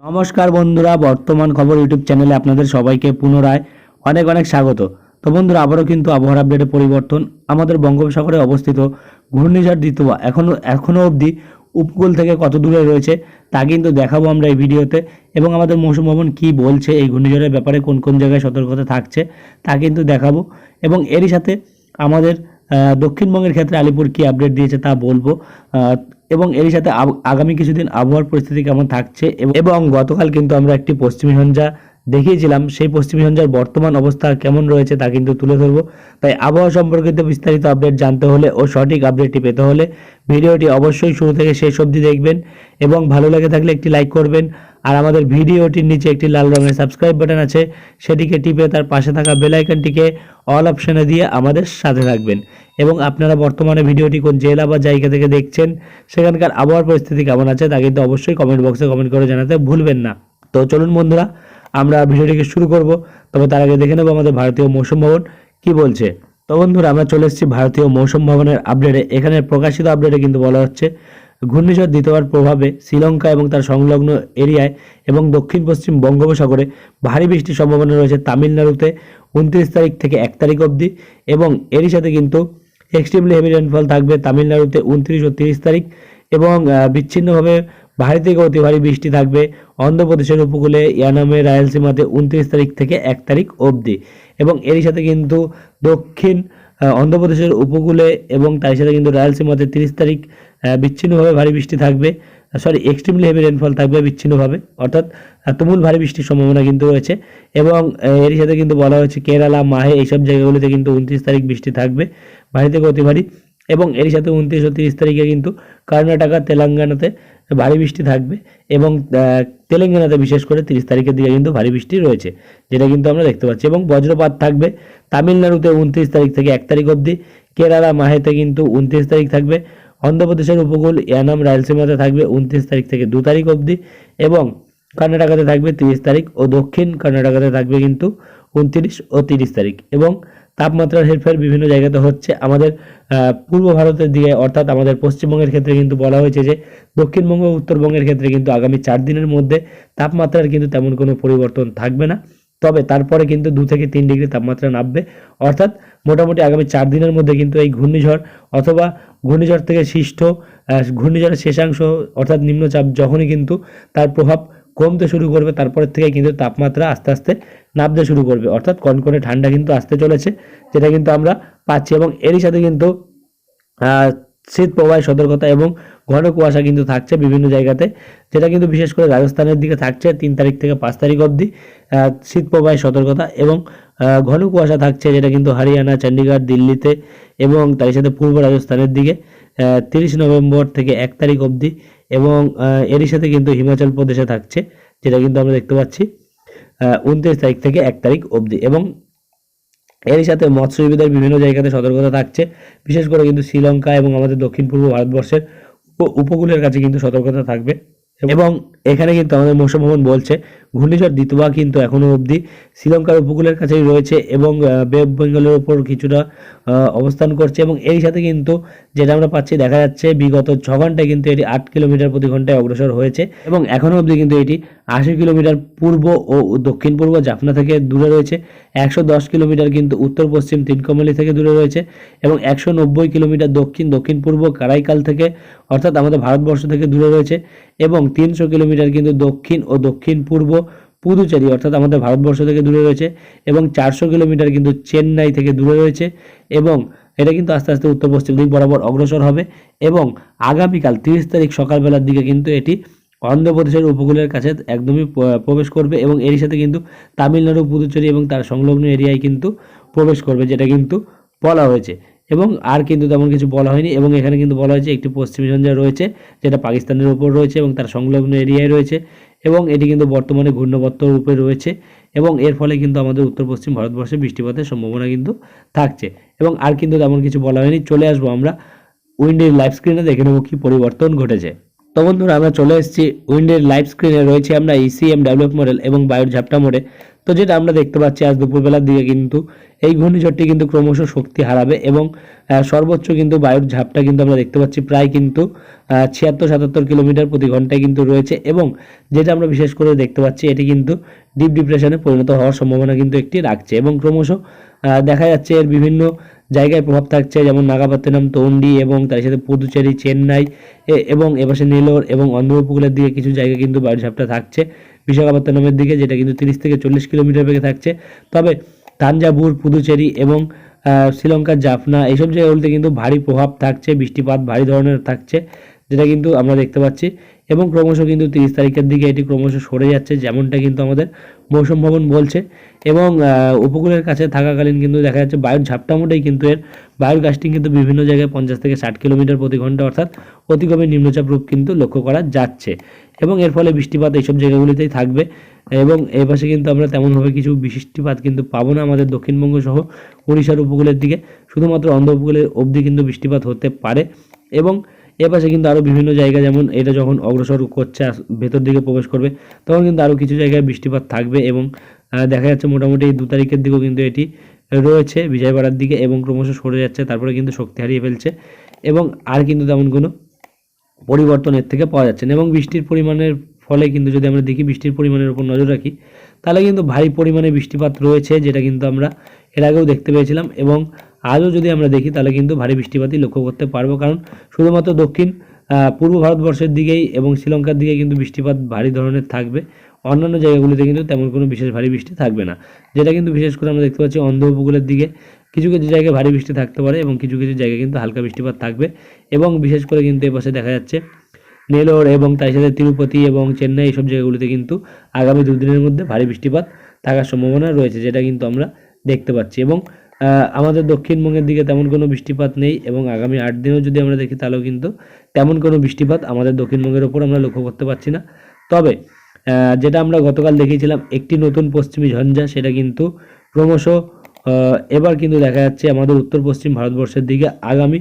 নমস্কার বন্ধুরা, বর্তমান খবর ইউটিউব চ্যানেলে আপনাদের সবাইকে পুনরায় অনেক অনেক স্বাগত। তো বন্ধুরা, আবারও কিন্তু আবহাওয়ার আপডেটে পরিবর্তন। আমাদের বঙ্গোপসাগরে অবস্থিত ঘূর্ণিঝড় দ্বিতীয় এখনও এখনও অবধি উপকূল থেকে কত দূরে রয়েছে তা কিন্তু দেখাবো আমরা এই ভিডিওতে। এবং আমাদের মৌসুম ভবন কী বলছে, এই ঘূর্ণিঝড়ের ব্যাপারে কোন কোন জায়গায় সতর্কতা থাকছে তা কিন্তু দেখাবো। এবং এরই সাথে আমাদের দক্ষিণবঙ্গের ক্ষেত্রে আলিপুর কী আপডেট দিয়েছে তা বলব। এবং এর সাথে আগামী কিছুদিন আবহাওয়ার পরিস্থিতি কেমন থাকছে এবং- গতকাল কিন্তু আমরা একটি পশ্চিমী সঞ্জা দেখিয়েছিলাম। সেই পশ্চিমী ঝঞ্ঝার বর্তমান অবস্থা কেমন রয়েছে তা কিন্তু তুলে ধরবো। তাই আবহাওয়া সম্পর্কিত বিস্তারিত আপডেট জানতে হলে ও সঠিক আপডেটটি পেতে হলে ভিডিওটি অবশ্যই শুরু থেকে শেষ অবধি দেখবেন এবং ভালো লেগে থাকলে একটি লাইক করবেন। আর আমাদের ভিডিওটির নিচে একটি লাল রঙের সাবস্ক্রাইব বাটন আছে, সেটিকে টিপে তার পাশে থাকা বেল আইকনটিকে অল অপশানে দিয়ে আমাদের সাথে থাকবেন। এবং আপনারা বর্তমানে ভিডিওটি কোন জেলা বা জায়গা থেকে দেখছেন, সেখানকার আবহাওয়ার পরিস্থিতি কেমন আছে তা কিন্তু অবশ্যই কমেন্ট বক্সে কমেন্ট করে জানাতে ভুলবেন না। তো চলুন বন্ধুরা, আমরা ভিডিওটিকে শুরু করব। তবে তার আগে দেখে নেব আমাদের ভারতীয় মৌসুম ভবন কি বলছে। তো বন্ধুরা, আমরা চলে এসেছি ভারতীয় মৌসুম ভবনের আপডেটে এখানে প্রকাশিত আপডেটে কিন্তু বলা হচ্ছে, ঘূর্ণিঝড় দ্বিতীয়বার প্রভাবে শ্রীলঙ্কা এবং তার সংলগ্ন এরিয়ায় এবং দক্ষিণ পশ্চিম বঙ্গোপসাগরে ভারী বৃষ্টির সম্ভাবনা রয়েছে তামিলনাড়ুতে উনত্রিশ তারিখ থেকে এক তারিখ অবধি এবং এরই সাথে কিন্তু এক্সট্রিমলি হেভি রেনফল থাকবে তামিলনাড়ুতে উনত্রিশ ও তিরিশ তারিখ এবং বিচ্ছিন্নভাবে ভারী থেকে অতি ভারী বৃষ্টি থাকবে। অন্ধ্রপ্রদেশের উপকূলে ইয়ানামে, রায়লসীমাতে উনত্রিশ তারিখ থেকে এক তারিখ অবধি। এবং এরই সাথে কিন্তু দক্ষিণ অন্ধ্রপ্রদেশের উপকূলে এবং তার সাথে কিন্তু রায়লসীমাতে তিরিশ তারিখ বিচ্ছিন্নভাবে ভারী বৃষ্টি থাকবে। সরি এক্সট্রিমলি হেভি রেনফল থাকবে বিচ্ছিন্নভাবে। অর্থাৎ তুমুল ভারী বৃষ্টির সম্ভাবনা কিন্তু রয়েছে। এবং এরই সাথে কিন্তু বলা হয়েছে, কেরালা, মাহে এইসব জায়গাগুলিতে কিন্তু উনত্রিশ তারিখ বৃষ্টি থাকবে। থেকে অতি ভারী এবং এরই সাথে উনত্রিশ ও তিরিশ তারিখে কিন্তু কর্ণাটকা তেলেঙ্গানাতে ভারী বৃষ্টি থাকবে এবং তেলেঙ্গানাতে বিশেষ করে তিরিশ তারিখের দিকে কিন্তু ভারী বৃষ্টি রয়েছে, যেটা কিন্তু আমরা দেখতে পাচ্ছি। এবং বজ্রপাত থাকবে তামিলনাড়ুতে উনত্রিশ তারিখ থেকে এক তারিখ অবধি, কেরালা মাহেতে কিন্তু উনত্রিশ তারিখ থাকবে, অন্ধ্রপ্রদেশের উপকূল ইয়ানাম রায়লসীমাতে থাকবে উনত্রিশ তারিখ থেকে দু তারিখ অবধি, এবং কর্ণাটকাতে থাকবে তিরিশ তারিখ ও দক্ষিণ কর্ণাটকাতে থাকবে কিন্তু উনত্রিশ ও তিরিশ তারিখ। এবং তাপমাত্রার হেরফের বিভিন্ন জায়গাতে হচ্ছে। আমাদের পূর্ব ভারতের দিকে অর্থাৎ আমাদের পশ্চিমবঙ্গের ক্ষেত্রে কিন্তু বলা হয়েছে যে, দক্ষিণবঙ্গ উত্তরবঙ্গের ক্ষেত্রে কিন্তু আগামী চার দিনের মধ্যে তাপমাত্রার কিন্তু তেমন কোনো পরিবর্তন থাকবে না। তবে তারপরে কিন্তু দু থেকে তিন ডিগ্রি তাপমাত্রা নামবে। অর্থাৎ মোটামুটি আগামী চার দিনের মধ্যে কিন্তু এই ঘূর্ণিঝড় অথবা ঘূর্ণিঝড় থেকে সৃষ্ট ঘূর্ণিঝড়ের শেষাংশ অর্থাৎ নিম্নচাপ যখনই কিন্তু তার প্রভাব কমতে শুরু করবে, তারপরের থেকে কিন্তু তাপমাত্রা আস্তে আস্তে নামতে শুরু করবে। অর্থাৎ কনকনে ঠান্ডা কিন্তু আসতে চলেছে, যেটা কিন্তু আমরা পাচ্ছি এবং এরই সাথে কিন্তু শীত প্রবাহের সতর্কতা এবং ঘন কুয়াশা কিন্তু থাকছে বিভিন্ন জায়গাতে, যেটা কিন্তু বিশেষ করে রাজস্থানের দিকে থাকছে তিন তারিখ থেকে পাঁচ তারিখ অবধি। শীত প্রবাহের সতর্কতা এবং ঘন কুয়াশা থাকছে, যেটা কিন্তু হরিয়ানা, চণ্ডীগড়, দিল্লিতে এবং তার সাথে পূর্ব রাজস্থানের দিকে তিরিশ নভেম্বর থেকে এক তারিখ অবধি এবং এরই সাথে কিন্তু হিমাচল প্রদেশে থাকছে, যেটা কিন্তু আমরা দেখতে পাচ্ছি উনত্রিশ তারিখ থেকে এক তারিখ অবধি এবং এরই সাথে মৎস্যজীবীদের বিভিন্ন জায়গাতে সতর্কতা থাকছে, বিশেষ করে কিন্তু শ্রীলঙ্কা এবং আমাদের দক্ষিণ পূর্ব ভারতবর্ষের উপ- উপকূলের কাছে কিন্তু সতর্কতা থাকবে। এবং এখানে কিন্তু আমাদের মৌসুম ভবন বলছে, ঘূর্ণিঝড় দিতুবা কিন্তু এখনও অবধি শ্রীলঙ্কার উপকূলের কাছেই রয়েছে এবং বে বেঙ্গলের উপর কিছুটা অবস্থান করছে এবং এই সাথে কিন্তু যেটা আমরা পাচ্ছি দেখা যাচ্ছে বিগত ছ ঘন্টায় কিন্তু এটি আট কিলোমিটার প্রতি ঘন্টায় অগ্রসর হয়েছে এবং এখনও অবধি কিন্তু এটি আশি কিলোমিটার পূর্ব ও দক্ষিণ পূর্ব জাফনা থেকে দূরে রয়েছে, একশো দশ কিলোমিটার কিন্তু উত্তর পশ্চিম তিনকমালি থেকে দূরে রয়েছে এবং একশো নব্বই কিলোমিটার দক্ষিণ দক্ষিণ পূর্ব কারাইকাল থেকে অর্থাৎ আমাদের ভারতবর্ষ থেকে দূরে রয়েছে এবং তিনশো কিলোমিটার কিন্তু দক্ষিণ ও দক্ষিণ পূর্ব পুদুচেরি, অর্থাৎ আমাদের ভারতবর্ষ থেকে দূরে রয়েছে এবং চারশো কিলোমিটার কিন্তু চেন্নাই থেকে দূরে রয়েছে এবং এটা কিন্তু আস্তে আস্তে উত্তর পশ্চিম দিক বরাবর অগ্রসর হবে এবং আগামীকাল তিরিশ তারিখ সকালবেলার দিকে কিন্তু এটি অন্ধ্রপ্রদেশের উপকূলের কাছে একদমই প্রবেশ করবে এবং এর সাথে কিন্তু তামিলনাড়ু, পুদুচেরি এবং তার সংলগ্ন এরিয়ায় কিন্তু প্রবেশ করবে, যেটা কিন্তু বলা হয়েছে। এবং আর কিন্তু তেমন কিছু বলা হয়নি এবং এখানে কিন্তু বলা হয়েছে একটি পশ্চিমী ঝঞ্ঝা রয়েছে, যেটা পাকিস্তানের উপর রয়েছে এবং তার সংলগ্ন এরিয়ায় রয়েছে এবং এটি কিন্তু বর্তমানে ঘূর্ণবর্ত রূপে রয়েছে এবং এর ফলে কিন্তু আমাদের উত্তর পশ্চিম ভারতবর্ষে বৃষ্টিপাতের সম্ভাবনা কিন্তু থাকছে। এবং আর কিন্তু তেমন কিছু বলা হয়নি, চলে আসব আমরা উইন্ডের লাইভ স্ক্রিনে, দেখে নেব কি পরিবর্তন ঘটেছে। তো বন্ধুরা, আমরা চলে এসেছি উইন্ডের লাইভ স্ক্রিনে, রয়েছে আমরা ইসিএম ডেভেলপ মডেল এবং বায়ুর ঝাপটা মোডে। তো যেটা আমরা দেখতে পাচ্ছি আজ দুপুরবেলার দিকে কিন্তু এই ঘূর্ণিঝড়টি কিন্তু ক্রমশ শক্তি হারাবে এবং সর্বোচ্চ কিন্তু বায়ুর ঝাপটা কিন্তু আমরা দেখতে পাচ্ছি প্রায় কিন্তু ছিয়াত্তর সাতাত্তর কিলোমিটার প্রতি ঘন্টায় কিন্তু রয়েছে এবং যেটা আমরা বিশেষ করে দেখতে পাচ্ছি এটি কিন্তু ডিপ ডিপ্রেশনে পরিণত হওয়ার সম্ভাবনা কিন্তু একটি রাখছে এবং ক্রমশ দেখা যাচ্ছে এর বিভিন্ন জায়গায় প্রভাব থাকছে যেমন নাগাপত্তনম, তন্ডি এবং তার সাথে পুদুচেরি, চেন্নাই এবং এপাশে নেলোর এবং অন্ধ্র উপকূলের দিকে কিছু জায়গায় কিন্তু বায়ুর ঝাপটা থাকছে। বিশাখাপত্তনমের দিকে, যেটা কিন্তু তিরিশ থেকে চল্লিশ কিলোমিটার বেগে থাকছে। তবে তাঞ্জাভুর পুদুচেরি এবং শ্রীলঙ্কার জাফনা, এইসব জায়গাগুলোতে কিন্তু ভারী প্রভাব থাকছে, বৃষ্টিপাত ভারী ধরনের থাকছে, যেটা কিন্তু আমরা দেখতে পাচ্ছি। এবং ক্রমশ কিন্তু তিরিশ তারিখের দিকে এটি ক্রমশ সরে যাচ্ছে, যেমনটা কিন্তু আমাদের মৌসুম ভবন বলছে। এবং উপকূলের কাছে থাকাকালীন কিন্তু দেখা যাচ্ছে বায়ুর ঝাপটা মোটেই কিন্তু এর, বায়ুর গাছটি কিন্তু বিভিন্ন জায়গায় পঞ্চাশ থেকে ষাট কিলোমিটার প্রতি ঘণ্টা অর্থাৎ অতি নিম্নচাপ রূপ কিন্তু লক্ষ্য করা যাচ্ছে। এবং এর ফলে বৃষ্টিপাত এইসব জায়গাগুলিতেই থাকবে। এবং এই পাশে কিন্তু আমরা তেমনভাবে কিছু বৃষ্টিপাত কিন্তু পাবো না আমাদের দক্ষিণবঙ্গ সহ উড়িষ্যার উপকূলের দিকে। শুধুমাত্র অন্ধ্র উপকূলের অবধি কিন্তু বৃষ্টিপাত হতে পারে। এবং এ পাশে কিন্তু আরও বিভিন্ন জায়গা যেমন এটা যখন অগ্রসর করছে ভেতর দিকে প্রবেশ করবে, তখন কিন্তু আরও কিছু জায়গায় বৃষ্টিপাত থাকবে এবং দেখা যাচ্ছে মোটামুটি দু তারিখের দিকেও কিন্তু এটি রয়েছে বিজয়বাড়ার দিকে এবং ক্রমশ সরে যাচ্ছে, তারপরে কিন্তু শক্তি হারিয়ে ফেলছে। এবং আর কিন্তু তেমন কোনো পরিবর্তন এর থেকে পাওয়া যাচ্ছে না। এবং বৃষ্টির পরিমাণের ফলে কিন্তু যদি আমরা দেখি বৃষ্টির পরিমাণের উপর নজর রাখি, তাহলে কিন্তু ভারী পরিমাণে বৃষ্টিপাত রয়েছে, যেটা কিন্তু আমরা এর আগেও দেখতে পেয়েছিলাম। এবং আজও যদি আমরা দেখি, তাহলে কিন্তু ভারী বৃষ্টিপাতই লক্ষ্য করতে পারব। কারণ শুধুমাত্র দক্ষিণ পূর্ব ভারতবর্ষের দিকেই এবং শ্রীলঙ্কার দিকে কিন্তু বৃষ্টিপাত ভারী ধরনের থাকবে। অন্যান্য জায়গাগুলিতে কিন্তু তেমন কোনো বিশেষ ভারী বৃষ্টি থাকবে না। যেটা কিন্তু বিশেষ করে আমরা দেখতে পাচ্ছি অন্ধ উপকূলের দিকে। কিছু কিছু জায়গায় ভারী বৃষ্টি থাকতে পারে এবং কিছু কিছু জায়গায় কিন্তু হালকা বৃষ্টিপাত থাকবে এবং বিশেষ করে কিন্তু এপাশে দেখা যাচ্ছে নেলোর এবং তার সাথে তিরুপতি এবং চেন্নাই এইসব জায়গাগুলিতে কিন্তু আগামী দুদিনের মধ্যে ভারী বৃষ্টিপাত থাকার সম্ভাবনা রয়েছে, যেটা কিন্তু আমরা দেখতে পাচ্ছি। এবং আমাদের দক্ষিণবঙ্গের দিকে তেমন কোনো বৃষ্টিপাত নেই এবং আগামী আট দিনও যদি আমরা দেখি তাহলেও কিন্তু তেমন কোনো বৃষ্টিপাত আমাদের দক্ষিণবঙ্গের ওপর আমরা লক্ষ্য করতে পারছি না। তবে যেটা আমরা গতকাল দেখিয়েছিলাম একটি নতুন পশ্চিমী ঝঞ্ঝা সেটা কিন্তু ক্রমশ এবার কিন্তু দেখা যাচ্ছে আমাদের উত্তর পশ্চিম ভারতবর্ষের দিকে। আগামী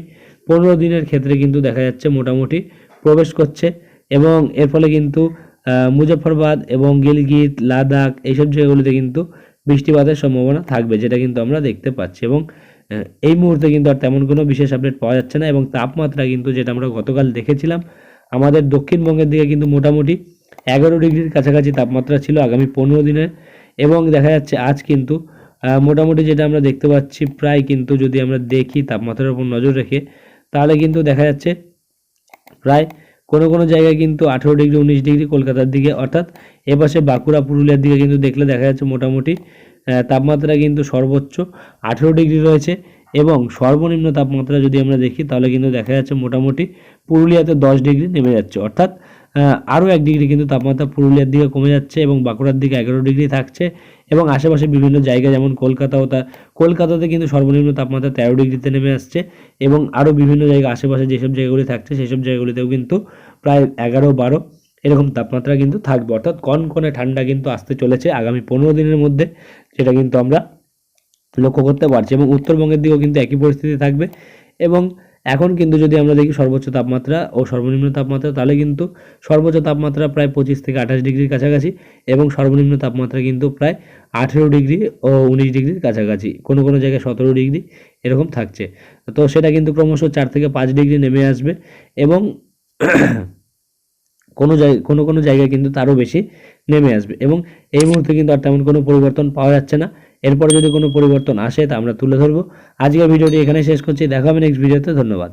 পনেরো দিনের ক্ষেত্রে কিন্তু দেখা যাচ্ছে মোটামুটি প্রবেশ করছে এবং এর ফলে কিন্তু আহ, মুজফ্ফরবাদ এবং গিলগিত লাদাখ এইসব জায়গাগুলিতে কিন্তু বৃষ্টিপাতের সম্ভাবনা থাকবে যেটা কিন্তু আমরা দেখতে পাচ্ছি এবং এই মুহূর্তে কিন্তু আর তেমন কোনো বিশেষ আপডেট পাওয়া যাচ্ছে না এবং তাপমাত্রা কিন্তু যেটা আমরা গতকাল দেখেছিলাম আমাদের দক্ষিণবঙ্গের দিকে কিন্তু মোটামুটি এগারো ডিগ্রির কাছাকাছি তাপমাত্রা ছিল আগামী পনেরো দিনের এবং দেখা যাচ্ছে আজ কিন্তু মোটামুটি যেটা আমরা দেখতে পাচ্ছি প্রায় কিন্তু যদি আমরা দেখি তাপমাত্রার উপর নজর রেখে, তাহলে কিন্তু দেখা যাচ্ছে প্রায় কোনো কোনো জায়গায় কিন্তু আঠেরো ডিগ্রি, উনিশ ডিগ্রি কলকাতার দিকে, অর্থাৎ এপাশে বাঁকুড়া, পুরুলিয়ার দিকে কিন্তু দেখলে দেখা যাচ্ছে মোটামুটি তাপমাত্রা কিন্তু সর্বোচ্চ আঠেরো ডিগ্রি রয়েছে এবং সর্বনিম্ন তাপমাত্রা যদি আমরা দেখি, তাহলে কিন্তু দেখা যাচ্ছে মোটামুটি পুরুলিয়াতে দশ ডিগ্রি নেমে যাচ্ছে। অর্থাৎ আরও এক ডিগ্রি কিন্তু তাপমাত্রা পুরুলিয়ার দিকে কমে যাচ্ছে এবং বাঁকুড়ার দিকে এগারো ডিগ্রি থাকছে এবং আশেপাশে বিভিন্ন জায়গা যেমন কলকাতাও তা, কলকাতাতে কিন্তু সর্বনিম্ন তাপমাত্রা তেরো ডিগ্রিতে নেমে আসছে এবং আরও বিভিন্ন জায়গা, আশেপাশে যেসব জায়গাগুলি থাকছে সেসব জায়গাগুলিতেও কিন্তু প্রায় এগারো বারো এরকম তাপমাত্রা কিন্তু থাকবে। অর্থাৎ কনকনে ঠান্ডা কিন্তু আসতে চলেছে আগামী পনেরো দিনের মধ্যে যেটা কিন্তু আমরা লক্ষ্য করতে পারছি এবং উত্তরবঙ্গের দিকেও কিন্তু একই পরিস্থিতি থাকবে এবং এখন কিন্তু যদি আমরা দেখি সর্বোচ্চ তাপমাত্রা ও সর্বনিম্ন তাপমাত্রা, তাহলে কিন্তু সর্বোচ্চ তাপমাত্রা প্রায় পঁচিশ থেকে আঠাশ ডিগ্রির কাছাকাছি এবং সর্বনিম্ন তাপমাত্রা কিন্তু প্রায় আঠেরো ডিগ্রি ও উনিশ ডিগ্রির কাছাকাছি, কোনো কোনো জায়গায় সতেরো ডিগ্রি এরকম থাকছে। তো সেটা কিন্তু ক্রমশ চার থেকে পাঁচ ডিগ্রি নেমে আসবে এবং কোনো জায়গায় কোনো কোনো জায়গায় কিন্তু তারও বেশি নেমে আসবে এবং এই মুহূর্তে কিন্তু আর তেমন কোনো পরিবর্তন পাওয়া যাচ্ছে না। এরপরে যদি কোনো পরিবর্তন আসে তা আমরা তুলে ধরবো। আজকের ভিডিওটি এখানে শেষ করছি। দেখা হবে নেক্সট ভিডিওতে ধন্যবাদ।